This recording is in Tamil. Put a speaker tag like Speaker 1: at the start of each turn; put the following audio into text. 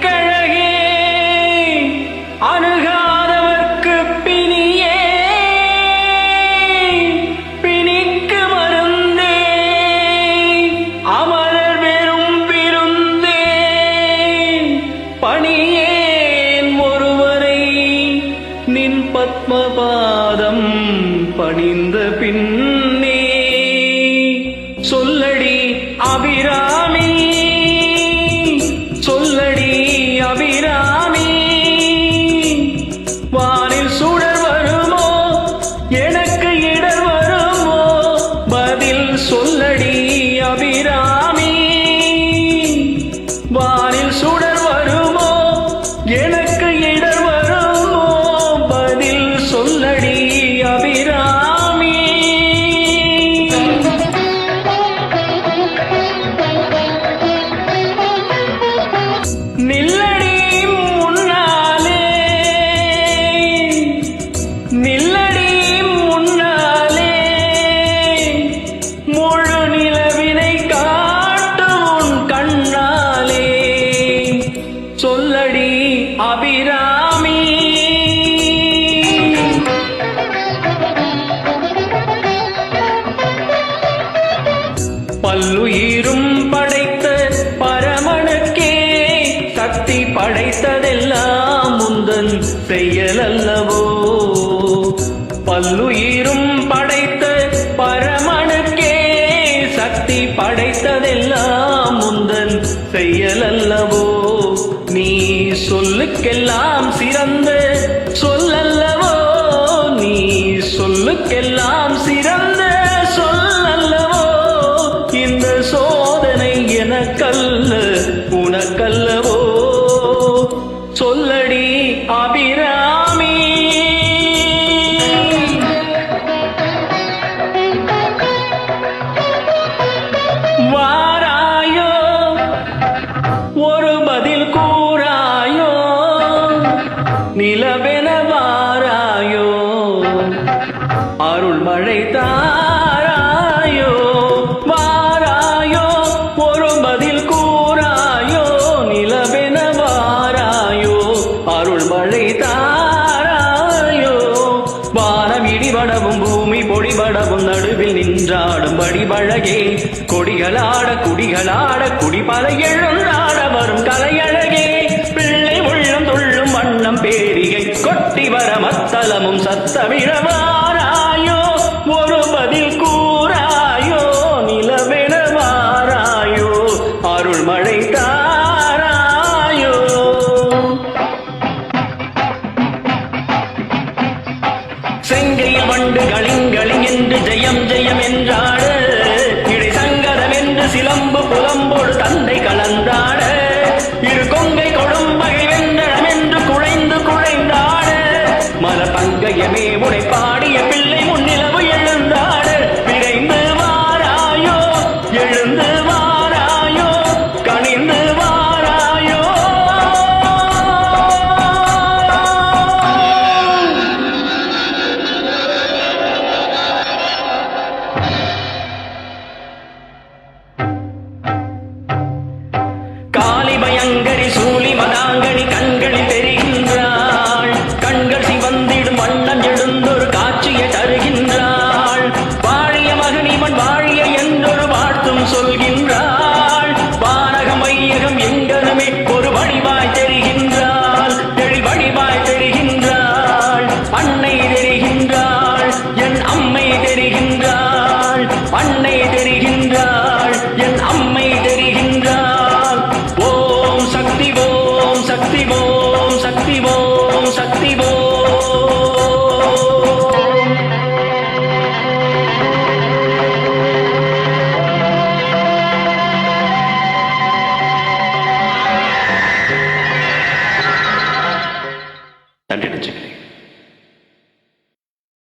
Speaker 1: கழகே அணுகாதவர்க்கு பிணியே பிணிக்கு மருந்தே அமரர் வெறும் விருந்தே பணியேன் ஒருவரை நின் பத்மபாதம் பணிந்த பின் அபிராமி. பல்லுயிரும் படைத்த பரமனுக்கே சக்தி படைத்ததெல்லாம் முந்தன் செயல் அல்லவோ பல்லுயிரும் சொல்லுக்கெல்லாம் சிறந்த சொல்லல்லவோ? நீ சொல்லுக்கெல்லாம் சிறந்த சொல்லல்லவோ? இந்த சோதனை எனக்கல்ல மழை தாராயோ வானம் இடிபடவும் பூமி பொடிபடவும் நடுவில் நின்றாடும் வடிவழகே. கொடிகளாட குடிகளாட குடிபல எழுந்தாட வரும் கலையழகே. பிள்ளை உள்ளம் துள்ளும் வண்ணம் பேரிகை கொட்டி வர மத்தலமும் சத்தமிழவா? தேவனை பாடிய பிள்ளை